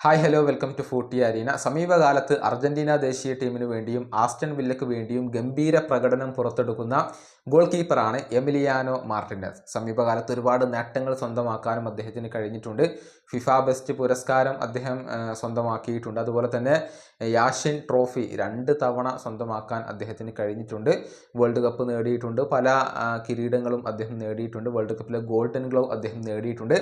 Hi hello welcome to footy arena സമീപകാലത്ത് Argentina ദേശീയ ടീമിന് വേണ്ടിയും ആസ്റ്റൺ വില്ലയ്ക്ക് വേണ്ടിയും ഗംഭീര പ്രകടനം പുറത്തെടുക്കുന്ന ഗോൾ കീപ്പറാണ് എമിലിയാനോ മാർട്ടിനസ്. സമീപകാലത്ത് ഒരുപാട് നേട്ടങ്ങൾ സ്വന്തമാക്കാനും അദ്ദേഹത്തിന് കഴിഞ്ഞിട്ടുണ്ട്. ഫിഫ ബെസ്റ്റ് പുരസ്കാരം അദ്ദേഹം സ്വന്തമാക്കിയിട്ടുണ്ട്. അതുപോലെ തന്നെ യാഷിൻ ട്രോഫി രണ്ട് തവണ സ്വന്തമാക്കാൻ അദ്ദേഹത്തിന് കഴിഞ്ഞിട്ടുണ്ട്. വേൾഡ് കപ്പ് നേടിയിട്ടുണ്ട്. പല കിരീടങ്ങളും അദ്ദേഹം നേടിയിട്ടുണ്ട്. വേൾഡ് കപ്പിലെ ഗോൾഡൻ ഗ്ലൗ അദ്ദേഹം നേടിയിട്ടുണ്ട്.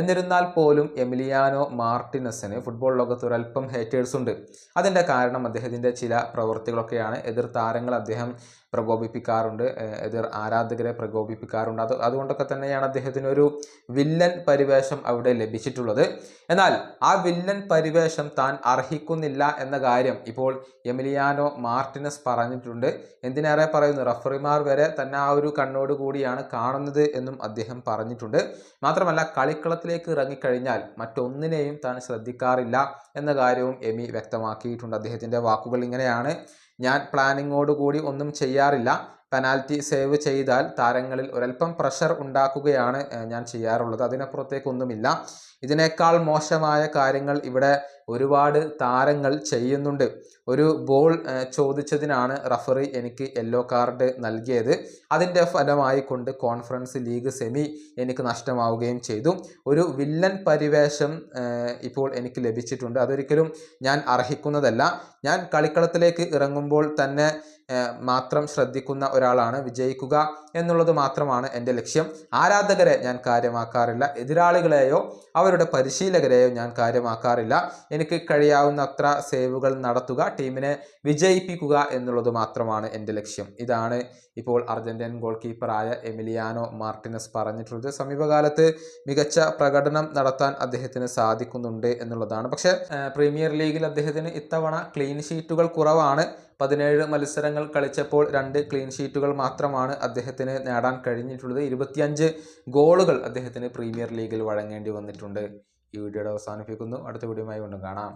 എന്നിരുന്നാൽ പോലും എമിലിയാനോ മാർട്ടിനസിന് ഫുട്ബോൾ ലോകത്ത് ഒരല്പം ഹേറ്റേഴ്സ് ഉണ്ട്. അതിന്റെ കാരണം അദ്ദേഹത്തിന്റെ ചില പ്രവൃത്തികളൊക്കെയാണ് എതിർ താരങ്ങൾ അദ്ദേഹം പ്രകോപിപ്പിക്കാറുണ്ട്. എതിർ ആരാധകരെ പ്രകോപിപ്പിക്കാറുണ്ട്. അത് അതുകൊണ്ടൊക്കെ തന്നെയാണ് അദ്ദേഹത്തിന് ഒരു വില്ലൻ പരിവേഷം അവിടെ ലഭിച്ചിട്ടുള്ളത്. എന്നാൽ ആ വില്ലൻ പരിവേഷം താൻ അർഹിക്കുന്നില്ല എന്ന കാര്യം ഇപ്പോൾ എമിലിയാനോ മാർട്ടിനസ് പറഞ്ഞിട്ടുണ്ട്. എന്തിനേറെ പറയുന്നു? റഫറിമാർ വരെ തന്നെ ആ ഒരു കണ്ണോട് കൂടിയാണ് കാണുന്നത് എന്നും അദ്ദേഹം പറഞ്ഞിട്ടുണ്ട്. മാത്രമല്ല കളിക്കളത്തിലേക്ക് ഇറങ്ങിക്കഴിഞ്ഞാൽ മറ്റൊന്നിനെയും താൻ ശ്രദ്ധിക്കാറില്ല എന്ന കാര്യവും എമി വ്യക്തമാക്കിയിട്ടുണ്ട്. അദ്ദേഹത്തിന്റെ വാക്കുകൾ ഇങ്ങനെയാണ്. ഞാൻ പ്ലാനിങ്ങോടുകൂടി ഒന്നും ചെയ്യാറില്ല. പെനാൽറ്റി സേവ് ചെയ്താൽ താരങ്ങളിൽ ഒരല്പം പ്രഷർ ഉണ്ടാക്കുകയാണ് ഞാൻ ചെയ്യാറുള്ളത്. അതിനപ്പുറത്തേക്കൊന്നുമില്ല. ഇതിനേക്കാൾ മോശമായ കാര്യങ്ങൾ ഇവിടെ ഒരുപാട് താരങ്ങൾ ചെയ്യുന്നുണ്ട്. ഒരു ബോൾ ചോദിച്ചതിനാണ് റഫറി എനിക്ക് യെല്ലോ കാർഡ് നൽകിയത്. അതിന്റെ ഫലമായി കൊണ്ട് കോൺഫറൻസ് ലീഗ് സെമി എനിക്ക് നഷ്ടമാവുകയും ചെയ്തു. ഒരു വില്ലൻ പരിവേഷം ഇപ്പോൾ എനിക്ക് ലഭിച്ചിട്ടുണ്ട്. അതൊരിക്കലും ഞാൻ അർഹിക്കുന്നതല്ല. ഞാൻ കളിക്കളത്തിലേക്ക് ഇറങ്ങുമ്പോൾ തന്നെ മാത്രം ശ്രദ്ധിക്കുന്ന ഒരാളാണ് വിജയിക്കുക എന്നുള്ളത് മാത്രമാണ് എന്റെ ലക്ഷ്യം. ആരാധകരെ ഞാൻ കാര്യമാക്കാറില്ല. എതിരാളികളെയോ അവരുടെ പരിശീലകരെയോ ഞാൻ കാര്യമാക്കാറില്ല. എനിക്ക് കഴിയാവുന്ന അത്ര സേവുകൾ നടത്തുക ടീമിനെ വിജയിപ്പിക്കുക എന്നുള്ളത് മാത്രമാണ് എന്റെ ലക്ഷ്യം. ഇതാണ് ഇപ്പോൾ അർജന്റീൻ ഗോൾ കീപ്പറായ എമിലിയാനോ മാർട്ടിനസ് പറഞ്ഞിട്ടുള്ളത്. സമീപകാലത്ത് മികച്ച പ്രകടനം നടത്താൻ അദ്ദേഹത്തിന് സാധിക്കുന്നുണ്ട് എന്നുള്ളതാണ്. പക്ഷേ പ്രീമിയർ ലീഗിൽ അദ്ദേഹത്തിന് ഇത്തവണ ക്ലീൻ ഷീറ്റുകൾ കുറവാണ്. പതിനേഴ് മത്സരങ്ങൾ കളിച്ചപ്പോൾ രണ്ട് ക്ലീൻ ഷീറ്റുകൾ മാത്രമാണ് അദ്ദേഹത്തിന് നേടാൻ കഴിഞ്ഞിട്ടുള്ളത്. ഇരുപത്തിയഞ്ച് ഗോളുകൾ അദ്ദേഹത്തിന് പ്രീമിയർ ലീഗിൽ വഴങ്ങേണ്ടി വന്നിട്ടുണ്ട്. ഈ വീഡിയോയുടെ അവസാനിപ്പിക്കുന്നു. അടുത്ത വീഡിയോയുമായി വീണ്ടും കാണാം.